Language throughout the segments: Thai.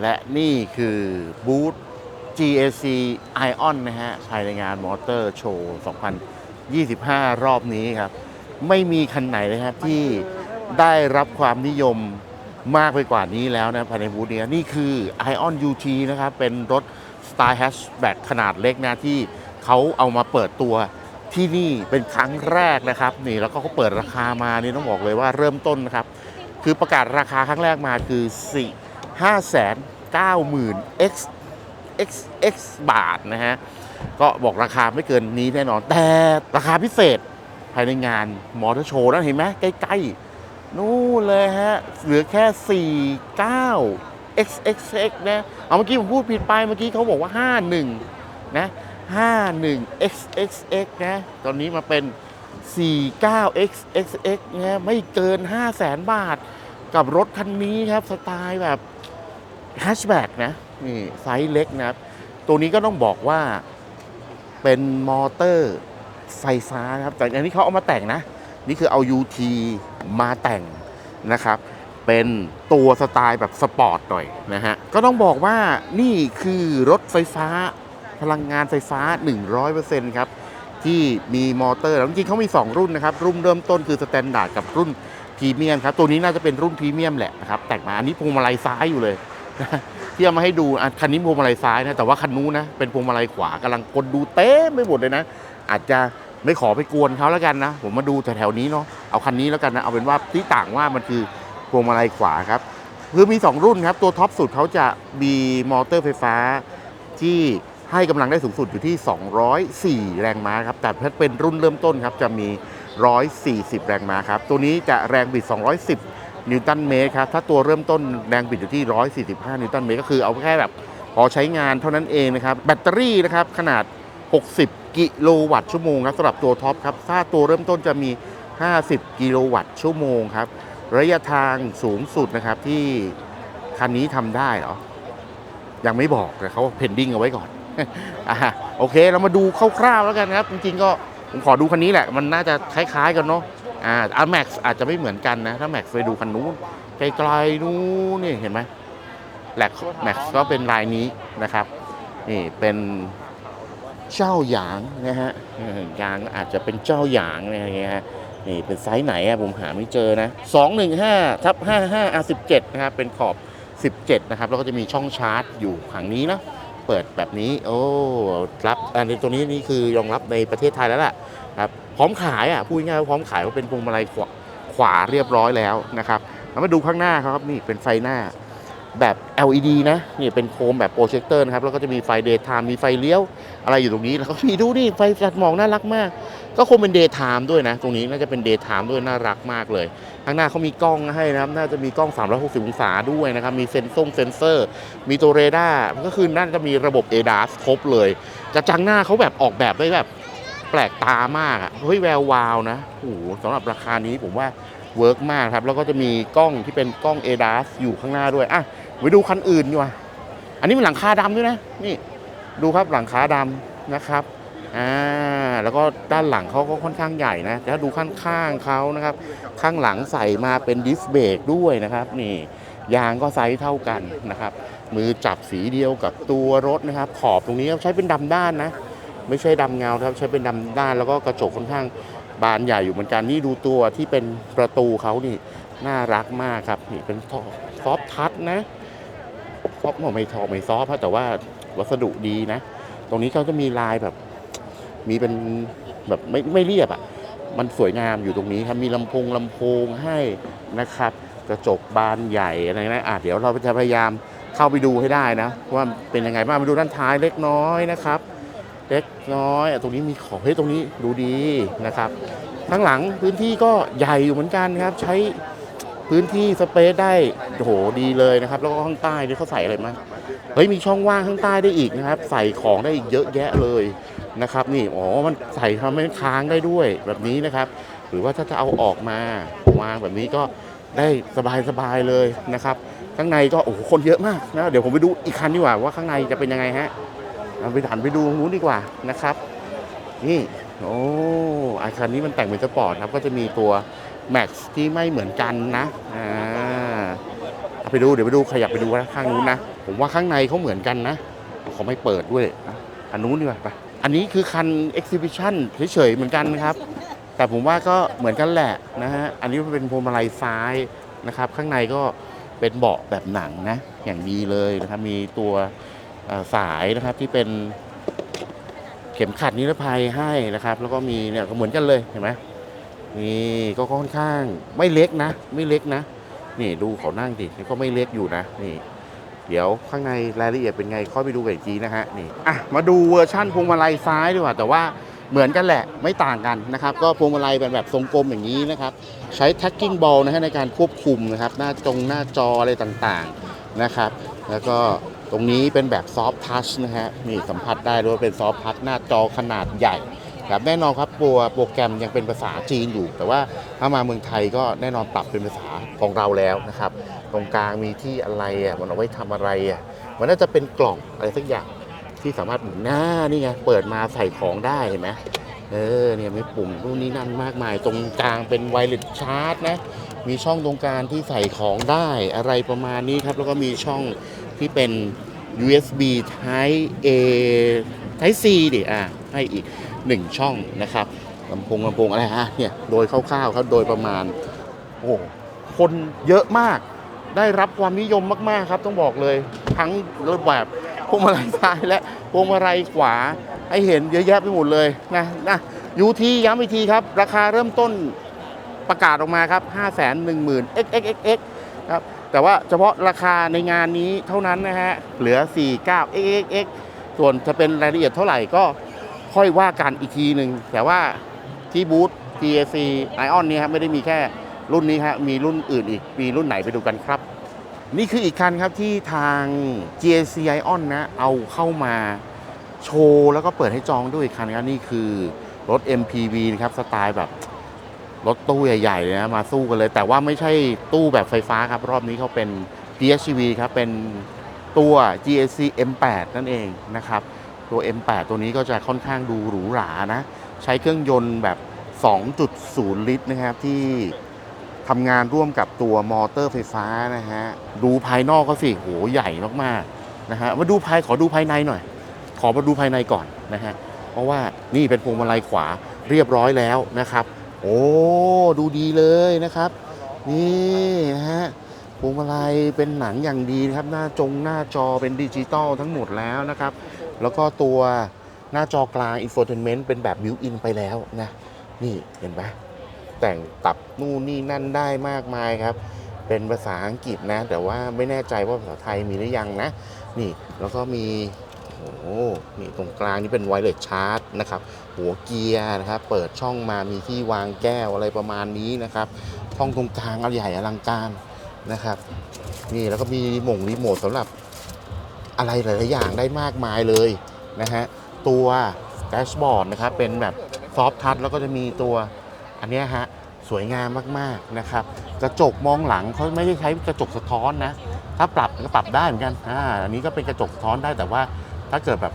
และนี่คือบูธ GAC Ion นะฮะภายในงานมอเตอร์โชว์2025 รอบนี้ครับ ไม่มีคันไหนเลยครับ ที่ได้รับความนิยมมากไปกว่านี้แล้วนะภายในบูธนี้นี่คือ Ion UT นะครับ เป็นรถสไตล์ hatchback ขนาดเล็กนะที่เขาเอามาเปิดตัวที่นี่เป็นครั้งแรกนะครับ นี่แล้วก็เขาเปิดราคามานี่ต้องบอกเลยว่าเริ่มต้นนะครับ คือประกาศราคาครั้งแรกมาคือ4 5 9 0 0 0 0 x x x บาทนะฮะ ก็บอกราคาไม่เกินนี้แน่นอน แต่ราคาพิเศษภายในงานมอเตอร์โชว์นั่นเห็นไหมใกล้ๆ นู่นเลยฮะ เหลือแค่ 49 xxx นะเอาเมื่อกี้ผมพูดผิดไปเมื่อกี้เขาบอกว่า 51 นะ 51 xxx นะ ตอนนี้มาเป็น 49 xxx นะไม่เกิน 5 0 0แสนบาท กับรถคันนี้ครับ สไตล์แบบ แฮชแบ็กนะนี่ไซส์เล็กนะครับ ตัวนี้ก็ต้องบอกว่าเป็นมอเตอร์ไฟฟ้านะครับ แต่อันนี้เขาเอามาแต่งนะ นี่คือเอา UT มาแต่งนะครับ เป็นตัวสไตล์แบบสปอร์ตหน่อยนะฮะ ก็ต้องบอกว่านี่คือรถไฟฟ้าพลังงานไฟฟ้า 100%ครับ ที่มีมอเตอร์แล้วจริงๆเขามี 2 รุ่นนะครับ รุ่นเริ่มต้นคือสแตนดาร์ดกับรุ่นพรีเมียมครับ ตัวนี้น่าจะเป็นรุ่นพรีเมียมแหละนะครับ แต่งมาอันนี้พวงมาลัยซ้ายอยู่เลย ที่เอามาให้ดูคันนี้พวงมาลัยซ้ายนะแต่ว่าคันนู้นนะเป็นพวงมาลัยขวากำลังคนดูเต็มไปหมดเลยนะ อาจจะไม่ขอไปกวนเขาแล้วกันนะ ผมมาดูแถวๆนี้เนาะเอาคันนี้แล้วกันนะเอาเป็นว่าที่ต่างว่ามันคือพวงมาลัยขวาครับคือมี 2 รุ่นครับ ตัวท็อปสุดเขาจะมีมอเตอร์ไฟฟ้า ที่ให้กำลังได้สูงสุดอยู่ที่ 204 แรงม้าครับ แต่ถ้าเป็นรุ่นเริ่มต้นครับ จะมี 140 แรงม้าครับ ตัวนี้จะแรงบิด 210 นิวตันเมตรครับ ถ้าตัวเริ่มต้นแรงบิดอยู่ที่ 145 นิวตันเมตรก็คือเอาแค่แบบพอใช้งานเท่านั้นเองนะครับ แบตเตอรี่นะครับขนาด 60 กิโลวัตต์ชั่วโมงครับสำหรับตัวท็อปครับ ถ้าตัวเริ่มต้นจะมี 50 กิโลวัตต์ชั่วโมงครับ ระยะทางสูงสุดนะครับที่คันนี้ทำได้เหรอ ยังไม่บอกแต่เขาเพนดิ้งเอาไว้ก่อนอะโอเค เรามาดูคร่าวๆแล้วกันครับ จริงๆก็ผมขอดูคันนี้แหละ มันน่าจะคล้ายๆกันเนาะ อ่าอาแม็กซ์อาจจะไม่เหมือนกันนะ ถ้าแม็กซ์ไปดูคันนู้นไกลๆนู้นนี่เห็นไหมแหลกแม็กซ์ก็เป็นลายนี้นะครับ นี่เป็นเจ้าหยางนะฮะยางอาจจะเป็นเจ้าหยางอะไรอย่างเงี้ยนี่เป็นไซส์ไหนอะผมหาไม่เจอนะ215ทับ55 R17 นะครับเป็นขอบ 17 นะครับ แล้วก็จะมีช่องชาร์จอยู่ขังนี้นะเปิดแบบนี้ โอ้ รับ อันนี้ตัวนี้นี่คือรองรับในประเทศไทยแล้วล่ะ ครับพร้อมขายอะพูดง่ายๆว่าพร้อมขายว่าเป็นพวงมาลัยขวาขวาเรียบร้อยแล้วนะครับแล้วมาดูข้างหน้าครับนี่เป็นไฟหน้าแบบ LED นะนี่เป็นโคมแบบโปรเจคเตอร์นะครับ แล้วก็จะมีไฟเดย์ไทม์มีไฟเลี้ยว อะไรอยู่ตรงนี้ แล้วก็มีดูนี่ไฟจัดหมอกน่ารักมาก ก็คงเป็นเดย์ไทม์ด้วยนะ ตรงนี้น่าจะเป็นเดย์ไทม์ด้วยน่ารักมากเลย ข้างหน้าเขามีกล้องให้นะครับ น่าจะมีกล้อง 360 องศาด้วยนะครับ มีเซนซ่งเซนเซอร์ มีตัวเรดาร์ก็คือน่าจะมีระบบ ADAS ครบเลยกระจังหน้าเขาแบบออกแบบได้แบบ ปลกตามากอะเฮ้ยแวววาวนะโอ้โหสำหรับราคานี้ผมว่าเวิร์กมากครับ แล้วก็จะมีกล้องที่เป็นกล้อง ADAS อยู่ข้างหน้าด้วยอะไปดูคันอื่นดีกว่าอันนี้เป็นหลังคาดำด้วยนะนี่ดูครับหลังคาดำนะครับอ่าแล้วก็ด้านหลังเขาก็ค่อนข้างใหญ่นะแต่ถ้าดูข้างๆเขานะครับ ข้างหลังใส่มาเป็นดิสเบรกด้วยนะครับนี่ยางก็ไซส์เท่ากันนะครับ มือจับสีเดียวกับตัวรถนะครับ ขอบตรงนี้ใช้เป็นดำด้านนะ ไม่ใช่ดำเงาครับใช้เป็นดำด้านแล้วก็กระจกค่อนข้างบานใหญ่อยู่เหมือนกันนี่ดูตัวที่เป็นประตูเขานี่น่ารักมากครับนี่เป็นซอฟทัชนะซอฟไม่ทอไม่ซอฟแต่ว่าวัสดุดีนะ ตรงนี้เขาจะมีลายแบบ มีเป็นแบบไม่ไม่เรียบอะ่ะมันสวยงามอยู่ตรงนี้ครับมีลำโพงลำโพงให้นะครับ กระจกบานใหญ่อะไรนะอะเดี๋ยวเราจะพยายามเข้าไปดูให้ได้นะ ว่าเป็นยังไงบ้างไปดูด้านท้ายเล็กน้อยนะครับ เล็กน้อยตรงนี้มีขอบเฮ้ยตรงนี้ดูดีนะครับข้างหลังพื้นที่ก็ใหญ่อยู่เหมือนกันครับ ใช้พื้นที่สเปซได้โอ้โหดีเลยนะครับ แล้วก็ข้างใต้นี่เขาใส่อะไรมาเฮ้ยมีช่องว่างข้างใต้ได้อีกนะครับ ใส่ของได้อีกเยอะแยะเลยนะครับ นี่อ๋อมันใส่ทำให้ค้างได้ด้วยแบบนี้นะครับ หรือว่าถ้าจะเอาออกมาวางแบบนี้ก็ได้สบายๆเลยนะครับ ข้างในก็โอ้โหคนเยอะมากนะเดี๋ยวผมไปดูอีกคันดีกว่าว่าข้างในจะเป็นยังไงฮะ เราไปหันไปดูตรงนู้นดีกว่านะครับ นี่โอ้อาคันนี้มันแต่งเป็นสปอร์ตครับ ก็จะมีตัว Max ที่ไม่เหมือนกันนะอ่าไปดูเดี๋ยวไปดูขยับไปดูนะข้างนู้นนะผมว่าข้างในเขาเหมือนกันนะเขาไม่เปิดด้วยนะอันนู้นดีกว่าไปอันนี้คือคัน exhibition เฉยๆเหมือนกันครับ แต่ผมว่าก็เหมือนกันแหละนะฮะอันนี้เป็นพวงมาลัยซ้ายนะครับ ข้างในก็เป็นเบาะแบบหนังนะ อย่างดีเลยนะครับมีตัว สายนะครับที่เป็นเข็มขัดนิรภัยให้นะครับ แล้วก็มีเนี่ยเหมือนกันเลยเห็นไหมนี่ก็ค่อนข้างไม่เล็กนะ ไม่เล็กนะ นี่ดูเขานั่งดิก็ไม่เล็กอยู่นะนี่ เดี๋ยวข้างในรายละเอียดเป็นไงค่อยไปดูกันอีกทีนะฮะนี่อะมาดูเวอร์ชั่นพวงมาลัยซ้ายดีกว่า แต่ว่าเหมือนกันแหละไม่ต่างกันนะครับ ก็พวงมาลัยเป็นแบบทรงกลมอย่างนี้นะครับ ใช้ tracking ball นะฮะในการควบคุมนะครับ หน้าจงหน้าจออะไรต่างๆนะครับ แล้วก็ ตรงนี้เป็นแบบ soft touch นะฮะนี่สัมผัสได้ด้วยเป็น soft touch หน้าจอขนาดใหญ่ครับแน่นอนครับตัวโปรแกรมยังเป็นภาษาจีนอยู่ แต่ว่าถ้ามาเมืองไทยก็แน่นอนปรับเป็นภาษาของเราแล้วนะครับ ตรงกลางมีที่อะไรอะมันเอาไว้ทำอะไรอะมันน่าจะเป็นกล่องอะไรสักอย่างที่สามารถหมุนหน้านี่ไงเปิดมาใส่ของได้เห็นไหมเออเนี่ยมีปุ่มนู่นนี่นั่นมากมาย ตรงกลางเป็นไวเลสชาร์จนะมีช่องตรงกลางที่ใส่ของได้อะไรประมาณนี้ครับแล้วก็มีช่อง ที่เป็น USB Type A Type C ดิอะให้อีกหนึ่งช่องนะครับลำโพงลำโพงอะไรฮะเนี่ยโดยคร่าวๆครับโดยประมาณ โอ้คนเยอะมากได้รับความนิยมมากๆครับ ต้องบอกเลย ทั้งรูปแบบพวงมาลัยซ้ายและพวงมาลัยขวา ให้เห็นเยอะแยะไปหมดเลยนะนะยูทีย้ำอีกทีครับ ราคาเริ่มต้นประกาศออกมาครับ 5 1 0 0 0 0 x x x x ครับ แต่ว่าเฉพาะราคาในงานนี้เท่านั้นนะฮะ เหลือ 49 x x x ส่วนจะเป็นรายละเอียดเท่าไหร่ก็ค่อยว่ากันอีกทีหนึ่ง แต่ว่าที่บูธ TAC Ion นี่ครับไม่ได้มีแค่รุ่นนี้ฮะมีรุ่นอื่นอีก มีรุ่นไหนไปดูกันครับ นี่คืออีกคันครับที่ทาง GAC Ion นะ เอาเข้ามาโชว์แล้วก็เปิดให้จองด้วยอีกคันครับนี่คือรถ MPV นะครับ สไตล์แบบ รถตู้ใหญ่ๆเลยนะมาสู้กันเลย แต่ว่าไม่ใช่ตู้แบบไฟฟ้าครับ รอบนี้เขาเป็น PHEV ครับ เป็นตัว GAC M8 นั่นเองนะครับ ตัว M8 ตัวนี้ก็จะค่อนข้างดูหรูหรานะ ใช้เครื่องยนต์แบบ 2.0 ลิตรนะครับที่ทำงานร่วมกับตัวมอเตอร์ไฟฟ้านะฮะ ดูภายนอกก็สิโหใหญ่มากๆนะฮะมาดูภายขอดูภายในหน่อย ขอมาดูภายในก่อนนะฮะ เพราะว่านี่เป็นพวงมาลัยขวาเรียบร้อยแล้วนะครับ โอ้ดูดีเลยนะครับ นี่นะฮะพวงมาลัยเป็นหนังอย่างดีนะครับ หน้าจงหน้าจอเป็นดิจิตอลทั้งหมดแล้วนะครับ แล้วก็ตัวหน้าจอกลางอินโฟเทนเมนต์เป็นแบบบิวอินไปแล้วนะนี่เห็นไหมแต่งตับนู่นนี่นั่นได้มากมายครับ เป็นภาษาอังกฤษนะ แต่ว่าไม่แน่ใจว่าภาษาไทยมีหรือยังนะ นี่แล้วก็มี โอ้โหนี่ตรงกลางนี่เป็นไวเลสชาร์จนะครับ หัวเกียร์นะครับ เปิดช่องมามีที่วางแก้วอะไรประมาณนี้นะครับช่องตรงกลางเอาใหญ่อลังการนะครับ นี่แล้วก็มีรีโมงรีโมทสำหรับอะไรหลาย ๆ อย่างได้มากมายเลยนะฮะ ตัวแดชบอร์ดนะครับ เป็นแบบซอฟทัชแล้วก็จะมีตัวอันนี้ฮะ สวยงามมาก ๆ นะครับ กระจกมองหลังเขาไม่ได้ใช้กระจกสะท้อนนะ ถ้าปรับก็ปรับได้เหมือนกันอ่าอันนี้ก็เป็นกระจกสะท้อนได้แต่ว่า ถ้าเกิดแบบ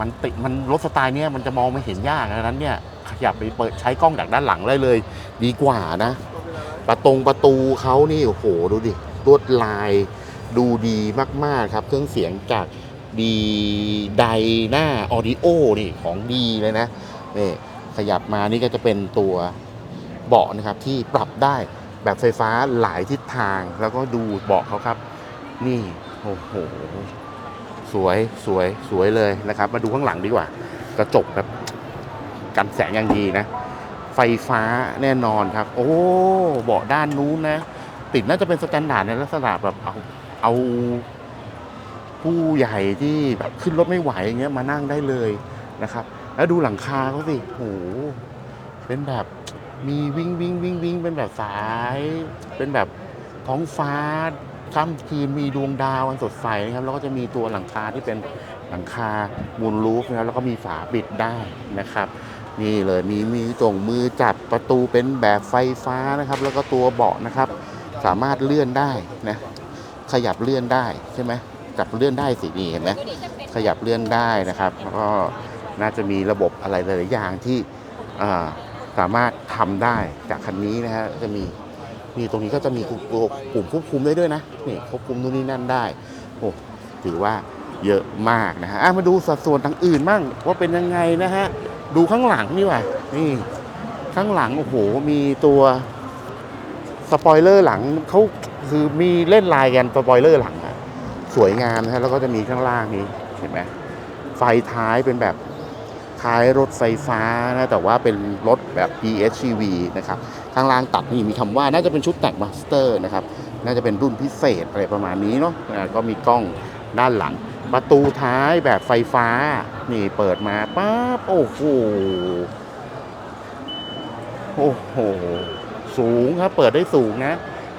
มันติดมันรถสไตล์เนี้ยมันจะมองไม่เห็นยากดังนั้นเนี่ยขยับไปเปิดใช้กล้องจากด้านหลังได้เลย ดีกว่านะ ประตงประตูเขานี่โอ้โหดูดิลวดลายดูดีมากๆครับ เครื่องเสียงจากดีไดหน้าออดิโอนี่ของดีเลยนะนี่ขยับมานี่ก็จะเป็นตัวเบาะนะครับที่ปรับได้แบบไฟฟ้าหลายทิศทางแล้วก็ดูเบาะเขาครับ นี่ โอ้โห สวยสวยสวยเลยนะครับ มาดูข้างหลังดีกว่า กระจกแบบกันแสงอย่างดีนะ ไฟฟ้าแน่นอนครับ โอ้เบาะด้านนู้นนะ ติดน่าจะเป็นสแตนดาร์ดในลักษณะแบบเอาเอาผู้ใหญ่ที่แบบขึ้นรถไม่ไหวอย่างเงี้ยมานั่งได้เลยนะครับ แล้วดูหลังคาเขาสิโหเป็นแบบมีวิ่งวิ่งวิ่งวิ่งเป็นแบบสาย เป็นแบบท้องฟ้า ค่ำคืนมีดวงดาวอันสดใสนะครับแล้วก็จะมีตัวหลังคาที่เป็นหลังคามูลรูฟนะครับแล้วก็มีฝาปิดได้นะครับ นี่เลยมีมีตรงมือจับประตูเป็นแบบไฟฟ้านะครับ แล้วก็ตัวเบาะนะครับ สามารถเลื่อนได้นะขยับเลื่อนได้ใช่ไหมจับเลื่อนได้สินี่เห็นไหมขยับเลื่อนได้นะครับแล้วก็น่าจะมีระบบอะไรหลายๆอย่างที่สามารถทำได้จากคันนี้นะฮะจะมี นี่ตรงนี้ก็จะมีปุ่มควบคุมได้ด้วยนะนี่ควบคุมนู่นนี่นั่นได้โอ้ถือว่าเยอะมากนะฮะมาดูสัดส่วนทางอื่นบ้างว่าเป็นยังไงนะฮะดูข้างหลังนี่ว่ะนี่ข้างหลังโอ้โหมีตัวสปอยเลอร์หลังเขาคือมีเล่นลายกันสปอยเลอร์หลังอะสวยงามนะฮะแล้วก็จะมีข้างล่างนี้เห็นไหมไฟท้ายเป็นแบบท้ายรถไฟฟ้านะแต่ว่าเป็นรถแบบ PHEV นะครับ ข้างล่างตัดนี่มีคำว่าน่าจะเป็นชุดแต่งมาสเตอร์นะครับน่าจะเป็นรุ่นพิเศษอะไรประมาณนี้เนาะก็มีกล้องด้านหลัง ประตูท้ายแบบไฟฟ้า นี่เปิดมาปั๊บโอ้โหโอ้โหสูงครับเปิดได้สูงนะ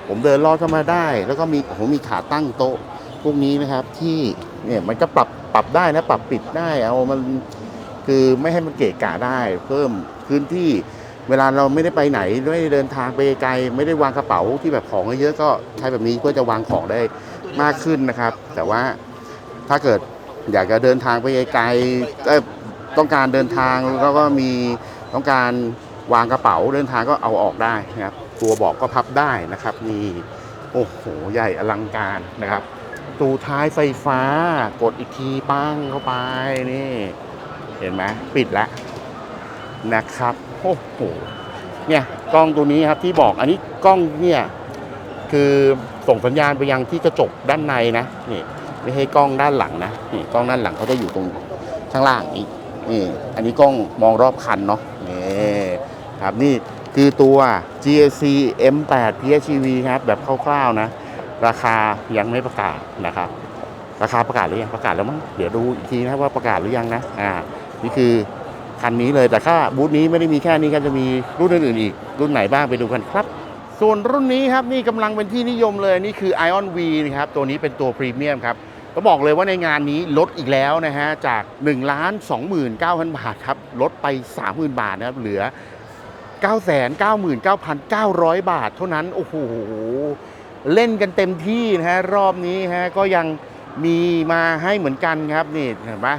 ผมเดินลอดเข้ามาได้ แล้วก็มีโอ้โหมีขาตั้งโต๊ะพวกนี้นะครับที่เนี่ยมันก็ปรับปรับได้นะปรับปิดได้เอามันคือไม่ให้มันเกะกะได้ เพิ่มพื้นที่ เวลาเราไม่ได้ไปไหนไม่ได้เดินทางไปไกล ไม่ได้วางกระเป๋าที่แบบของเยอะก็ใช้แบบนี้เพื่อจะวางของได้มากขึ้นนะครับ แต่ว่าถ้าเกิดอยากจะเดินทางไปไกลต้องการเดินทางแล้วก็มีต้องการวางกระเป๋าเดินทางก็เอาออกได้นะครับตัวบอกก็พับได้นะครับนี่โอ้โหใหญ่อลังการนะครับตูท้ายไฟฟ้ากดอีกทีปั้งเข้าไปนี่ เห็นไหมปิดแล้ว นะครับโอ้โหเนี่ยกล้องตัวนี้ครับที่บอกอันนี้กล้องเนี่ยคือส่งสัญญาณไปยังที่กระจกด้านในนะนี่ไม่ใช่กล้องด้านหลังนะนี่กล้องด้านหลังเขาจะอยู่ตรงข้างล่างนี้นี่อันนี้กล้องมองรอบคันเนาะนี่ครับนี่คือตัว GAC M8 PHEV ครับแบบคร่าวๆนะ ราคายังไม่ประกาศนะครับ ราคาประกาศหรือยังประกาศแล้วมั้งเดี๋ยวดูอีกทีนะว่าประกาศหรือยังนะอ่านี่คือ คันนี้เลยแต่ถ้าบูธนี้ไม่ได้มีแค่นี้ก็จะมีรุ่นอื่นๆอีก รุ่นไหนบ้างไปดูกันครับ ส่วนรุ่นนี้ครับนี่กำลังเป็นที่นิยมเลยนี่คือ Ion V นะครับตัวนี้เป็นตัวพรีเมียมครับก็บอกเลยว่าในงานนี้ลดอีกแล้วนะฮะจาก1 2 9 0 0 0 บาทครับลดไป 30,000 บาทนะครับเหลือ 999,900 บาท เท่านั้นโอ้โหเล่นกันเต็มที่นะฮะรอบนี้ฮะก็ยังมีมาให้เหมือนกันครับนี่เห็นไหม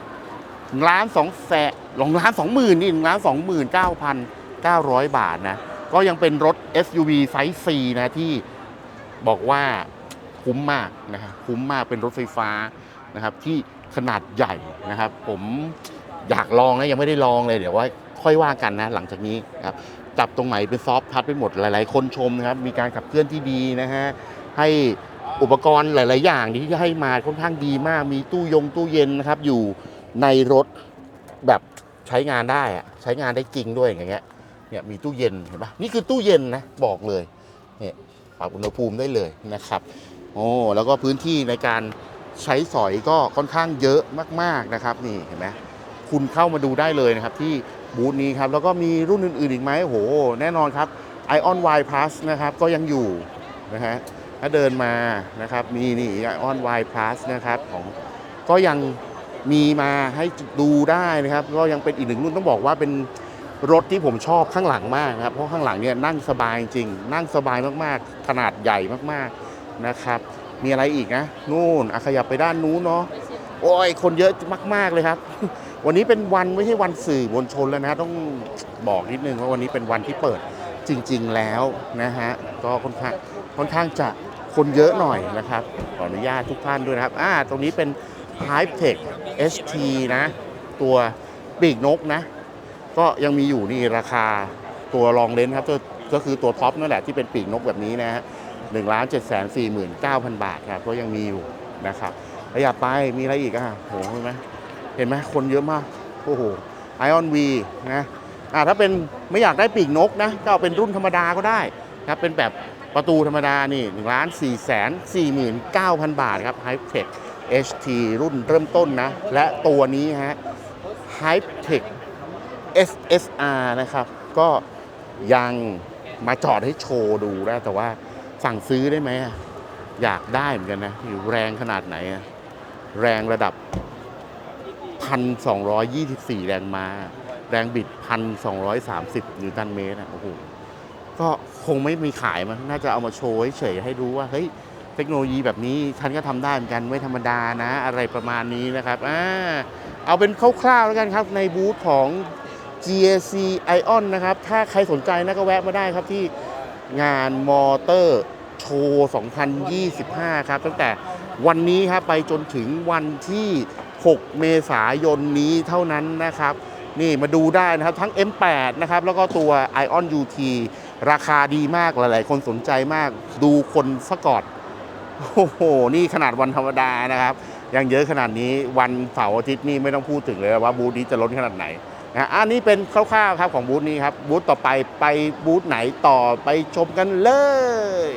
ล้านสองแสน ลงล้านสองหมื่นนี่ล้านสองหมื่นเก้าพันเก้าร้อยบาทนะ ก็ยังเป็นรถ SUV ไซส์ C นะที่บอกว่าคุ้มมากนะครับคุ้มมากเป็นรถไฟฟ้านะครับที่ขนาดใหญ่นะครับ ผมอยากลองนะยังไม่ได้ลองเลย เดี๋ยวว่าค่อยว่ากันนะหลังจากนี้ครับจับตรงไหนเป็นซอฟต์ทัชไปหมดหลาย ๆ คนชมนะครับ มีการขับเคลื่อนที่ดีนะฮะให้อุปกรณ์หลาย ๆ อย่างที่ให้มาค่อนข้างดีมาก มีตู้ยงตู้เย็นนะครับ อยู่ในรถแบบ ใช้งานได้อะใช้งานได้จริงด้วยอย่างเงี้ยเนี่ยมีตู้เย็นเห็นปะนี่คือตู้เย็นนะบอกเลยเนี่ยปรับอุณหภูมิได้เลยนะครับโอ้แล้วก็พื้นที่ในการใช้สอยก็ค่อนข้างเยอะมาก ๆนะครับ นี่เห็นไหมคุณเข้ามาดูได้เลยนะครับ ที่บูธนี้ครับ แล้วก็มีรุ่นอื่น ๆ อีกไหมโอ้โหแน่นอนครับ Ion Y Plus นะครับ ก็ยังอยู่นะฮะถ้าเดินมานะครับ มีนี่ Ion Y Plus นะครับของก็ยัง มีมาให้ดูได้นะครับก็ยังเป็นอีกหนึ่งรุ่นต้องบอกว่าเป็นรถที่ผมชอบข้างหลังมากครับเพราะข้างหลังเนี่ยนั่งสบายจริง นั่งสบายมากๆ ขนาดใหญ่มากๆนะครับ มีอะไรอีกนะนู่นขยับไปด้านนู้นเนาะโอ้ยคนเยอะมาก ๆเลยครับ วันนี้เป็นวันไม่ใช่วันสื่อมวลชนแล้วนะต้องบอกนิดนึงว่าวันนี้เป็นวันที่เปิดจริง ๆแล้วนะฮะก็ค่อนข้างค่อนข้างจะคนเยอะหน่อยนะครับขออนุญาตทุกท่านด้วยนะครับอ่าตรงนี้เป็น Hype Tech ST นะ ตัวปีกนกนะ ก็ยังมีอยู่นี่ราคาตัวรองเลนส์ครับก็คือตัวท็อปนั่นแหละที่เป็นปีกนกแบบนี้นะฮะหนึ่งล้านเจ็ดแสนสี่หมื่นเก้าพันบาทครับก็ยังมีอยู่นะครับแล้วอยากไปมีอะไรอีกอะโหเห็นไหมเห็นไหมคนเยอะมาก โอ้โหไอออนวีนะอ่าถ้าเป็นไม่อยากได้ปีกนกนะก็เอาเป็นรุ่นธรรมดาก็ได้ครับเป็นแบบประตูธรรมดานี่หนึ่งล้านสี่แสนสี่หมื่นเก้าพันบาทครับ Hype Tech HT รุ่นเริ่มต้นนะ และตัวนี้ฮะ Hype Tech SSR นะครับ ก็ยังมาจอดให้โชว์ดูได้แต่ว่าสั่งซื้อได้ไหมอยากได้เหมือนกันนะอยู่แรงขนาดไหน แรงระดับ 1,224 แรงม้าแรงบิด 1,230 นิวตันเมตรอะโอ้โหก็คงไม่มีขายมันน่าจะเอามาโชว์เฉยให้ดูว่า เฮ้ย เทคโนโลยีแบบนี้ฉันก็ทำได้เหมือนกันไม่ธรรมดานะ อะไรประมาณนี้นะครับอ่าเอาเป็นคร่าวๆแล้วกันครับในบูธของ GAC Ion นะครับ ถ้าใครสนใจนะก็แวะมาได้ครับที่งานมอเตอร์โชว์2025 ครับ ตั้งแต่วันนี้ครับไปจนถึงวันที่ 6 เมษายนนี้เท่านั้นนะครับ นี่มาดูได้นะครับทั้ง M8 นะครับ แล้วก็ตัว Ion UT ราคาดีมากหลาย ๆ คนสนใจมากดูคนสกอต โอ้โห นี่ขนาดวันธรรมดานะครับ ยังเยอะขนาดนี้วันเสาร์อาทิตย์นี่ไม่ต้องพูดถึงเลยว่าบูธนี้จะล้นขนาดไหนนะอันนี้เป็นคร่าวๆครับของบูธนี้ครับบูธต่อไปไปบูธไหนต่อไปชมกันเลย